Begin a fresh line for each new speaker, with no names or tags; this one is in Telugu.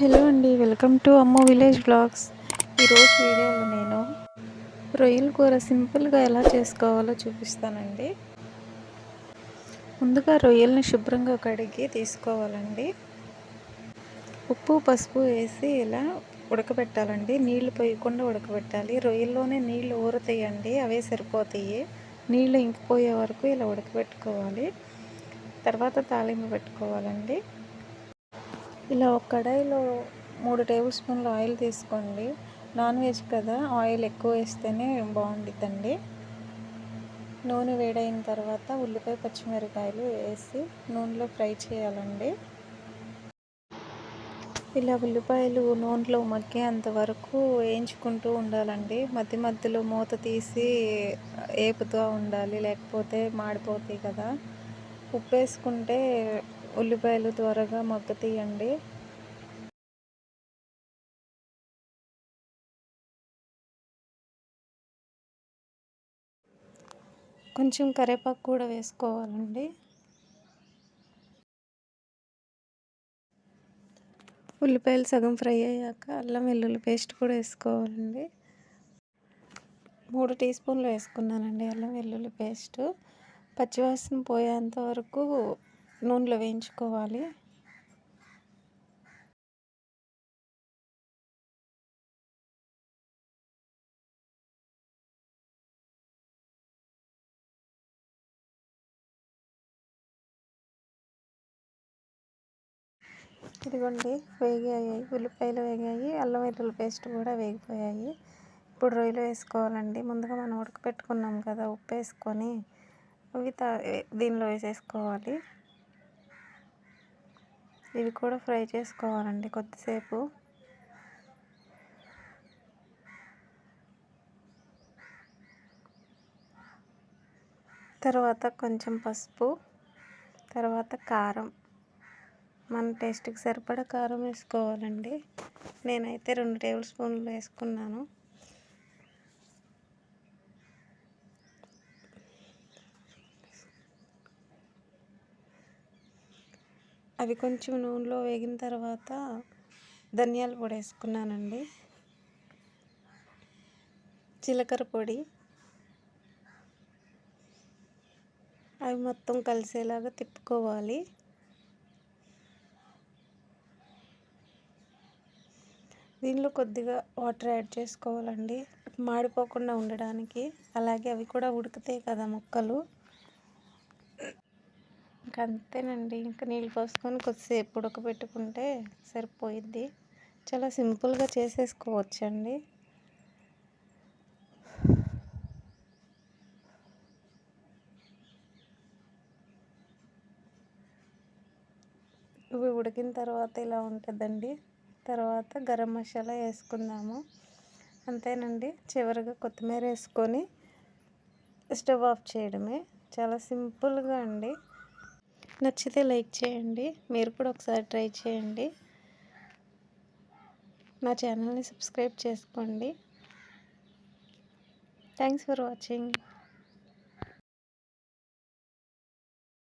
హలో అండి వెల్కమ్ టు అమ్మో విలేజ్ బ్లాగ్స్. ఈరోజు వీడియోలో నేను రొయ్యల కూర సింపుల్గా ఎలా చేసుకోవాలో చూపిస్తానండి. ముందుగా రొయ్యల్ని శుభ్రంగా కడిగి తీసుకోవాలండి. ఉప్పు పసుపు వేసి ఇలా ఉడకబెట్టాలండి. నీళ్ళు పోయకుండా ఉడకబెట్టాలి. రొయ్యల్లోనే నీళ్ళు ఊరతాయండి అవే సరిపోతాయి. నీళ్ళు ఇంకిపోయే వరకు ఇలా ఉడకబెట్టుకోవాలి. తర్వాత తాలింపు పెట్టుకోవాలండి. ఇలా ఒక కడాయిలో మూడు టేబుల్ స్పూన్ల ఆయిల్ తీసుకోండి. నాన్ వెజ్ కదా ఆయిల్ ఎక్కువ వేస్తేనే బాగుండిద్దండి. నూనె వేడైన తర్వాత ఉల్లిపాయ పచ్చిమిరకాయలు వేసి నూనెలో ఫ్రై చేయాలండి. ఇలా ఉల్లిపాయలు నూనెలో మగ్గేంత వరకు వేయించుకుంటూ ఉండాలండి. మధ్య మధ్యలో మూత తీసి ఏపుతూ ఉండాలి లేకపోతే మాడిపోతాయి కదా. ఉప్పు వేసుకుంటే ఉల్లిపాయలు త్వరగా మగ్గుతాయండి కొంచెం కరివేపాకు కూడా వేసుకోవాలండి. ఉల్లిపాయలు సగం ఫ్రై అయ్యాక అల్లం వెల్లుల్లి పేస్ట్ కూడా వేసుకోవాలండి. మూడు టీ స్పూన్లు వేసుకున్నానండి అల్లం వెల్లుల్లి పేస్ట్. పచ్చివాసన పోయేంత వరకు నూనెలో వేయించుకోవాలి. ఇదిగోండి వేగాయి. ఉల్లిపాయలు వేగాయి. అల్లం వెల్లుల్లి పేస్ట్ కూడా వేగిపోయాయి. ఇప్పుడు రొయ్యలు వేసుకోవాలండి. ముందుగా మనం ఉడకపెట్టుకున్నాం కదా ఉప్పు వేసుకొని అవి దీనిలో వేసేసుకోవాలి. ఇవి కూడా ఫ్రై చేసుకోవాలండి కొద్దిసేపు. తర్వాత కొంచెం పసుపు తర్వాత కారం. మన టేస్ట్కి సరిపడా కారం వేసుకోవాలండి. నేనైతే రెండు టేబుల్ స్పూన్లు వేసుకున్నాను. అవి కొంచెం నూనెలో వేగిన తర్వాత ధనియాల పొడి వేసుకున్నానండి. జీలకర్ర పొడి. అవి మొత్తం కలిసేలాగా తిప్పుకోవాలి. దీనిలో కొద్దిగా వాటర్ యాడ్ చేసుకోవాలండి. మాడిపోకుండా ఉండడానికి. అలాగే అవి కూడా ఉడికితే కదా ముక్కలు. ఇంకా అంతేనండి ఇంకా నీళ్ళు పోసుకొని కొద్దిసేపు ఉడకబెట్టుకుంటే సరిపోయిద్ది. చాలా సింపుల్గా చేసేసుకోవచ్చండి. ఇవి ఉడికిన తర్వాత ఇలా ఉంటుందండి. తర్వాత గరం మసాలా వేసుకుందాము. అంతేనండి. చివరిగా కొత్తిమీర వేసుకొని స్టవ్ ఆఫ్ చేయడమే. చాలా సింపుల్గా అండి. నచ్చితే లైక్ చేయండి. మీరు కూడా ఒకసారి ట్రై చేయండి. నా ఛానల్ని సబ్స్క్రైబ్ చేసుకోండి. Thanks for watching.